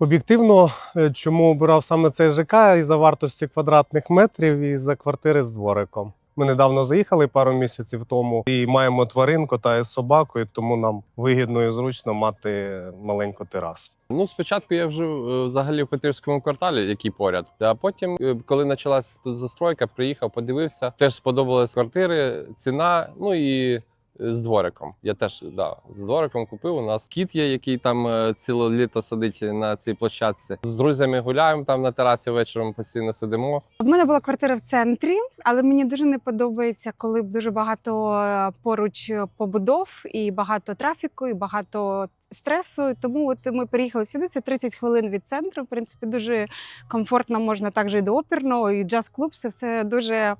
Об'єктивно, е, чому обирав саме цей ЖК із за вартості квадратних метрів і за квартири з двориком. Ми недавно заїхали пару місяців тому і маємо тваринку та із собакою, тому нам вигідно і зручно мати маленьку терасу. Ну, спочатку я жив е, взагалі в Петрівському кварталі, який поряд. А потім, е, коли почалась тут застройка, приїхав, подивився. Теж сподобались квартири, ціна, ну і з двориком. Я теж да, з двориком купив. У нас кіт є, який там е, ціле літо сидить на цій площадці. З друзями гуляємо там на терасі вечором, постійно сидимо. У мене була квартира в центрі, але мені дуже не подобається, коли дуже багато е, поруч побудов і багато трафіку, і багато стресу. Тому от ми приїхали сюди. Це 30 хвилин від центру. В принципі, дуже комфортно можна також і до оперного, і джаз-клуб. Це все дуже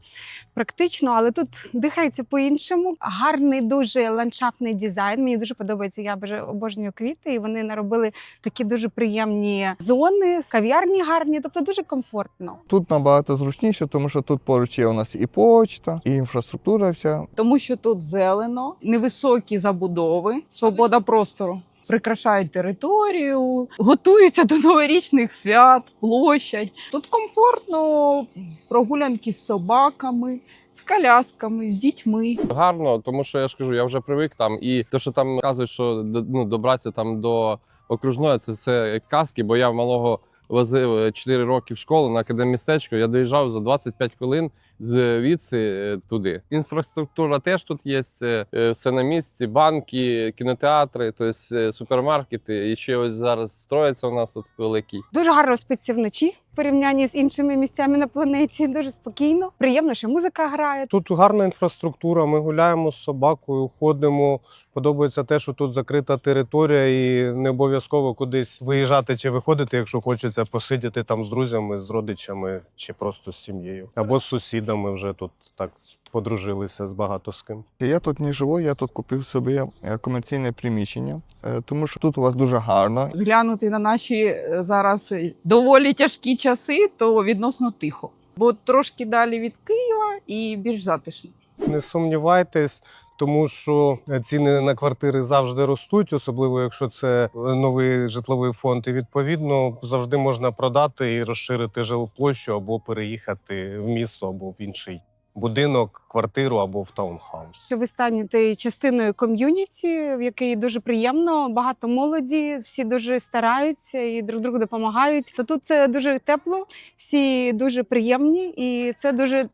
практично, але тут дихається по-іншому. Гарний дуже ландшафтний дизайн. Мені дуже подобається. Я обожнюю квіти, і вони наробили такі дуже приємні зони, кав'ярні гарні, тобто дуже комфортно. Тут набагато зручніше, тому що тут поруч є у нас і почта, і інфраструктура вся. тому що тут зелено, невисокі забудови, свобода простору. Прикрашають територію, готуються до новорічних свят, площадь. Тут комфортно прогулянки з собаками, з колясками, з дітьми. Гарно, тому що я ж кажу, я вже привик там. І те, що там кажуть, що ну, добратися там до окружної, це все казки, бо я малого возив 4 роки в школу на академістечко, Я доїжджав за 25 хвилин звідси е, туди. Інфраструктура теж тут є, е, все на місці, банки, кінотеатри, тобто е, супермаркети. І ще ось зараз строїться у нас тут великий. Дуже гарно спиться вночі порівнянні з іншими місцями на планеті. Дуже спокійно. Приємно, що музика грає. Тут гарна інфраструктура. Ми гуляємо з собакою, ходимо. Подобається те, що тут закрита територія, і не обов'язково кудись виїжджати чи виходити, якщо хочеться посидіти там з друзями, з родичами чи просто з сім'єю, або з сусідами вже тут так подружилися з багато з ким. Я тут не живу, я тут купив собі е, комерційне приміщення, е, тому що тут у вас дуже гарно. Зглянути на наші е, зараз доволі тяжкі часи, то відносно тихо. Бо трошки далі від Києва і більш затишно. Не сумнівайтесь, тому що ціни на квартири завжди ростуть, особливо якщо це новий житловий фонд. І відповідно завжди можна продати і розширити жилплощу або переїхати в місто або в інший будинок, квартиру або в таунхаус. Що ви станете частиною ком'юніті, в якій дуже приємно, багато молоді, всі дуже стараються і друг другу допомагають. То тут це дуже тепло, всі дуже приємні, і це дуже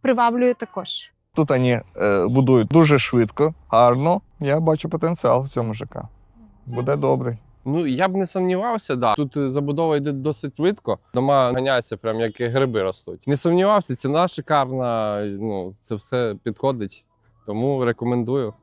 приваблює також. Тут вони е, будують дуже швидко, гарно. Я бачу потенціал в цьому ЖК. Буде добре. Ну я б не сумнівався, да. Тут е, забудова йде досить швидко. Дома ганяються, прям як гриби ростуть. Не сумнівався, ціна шикарна. Ну це все підходить. Тому рекомендую.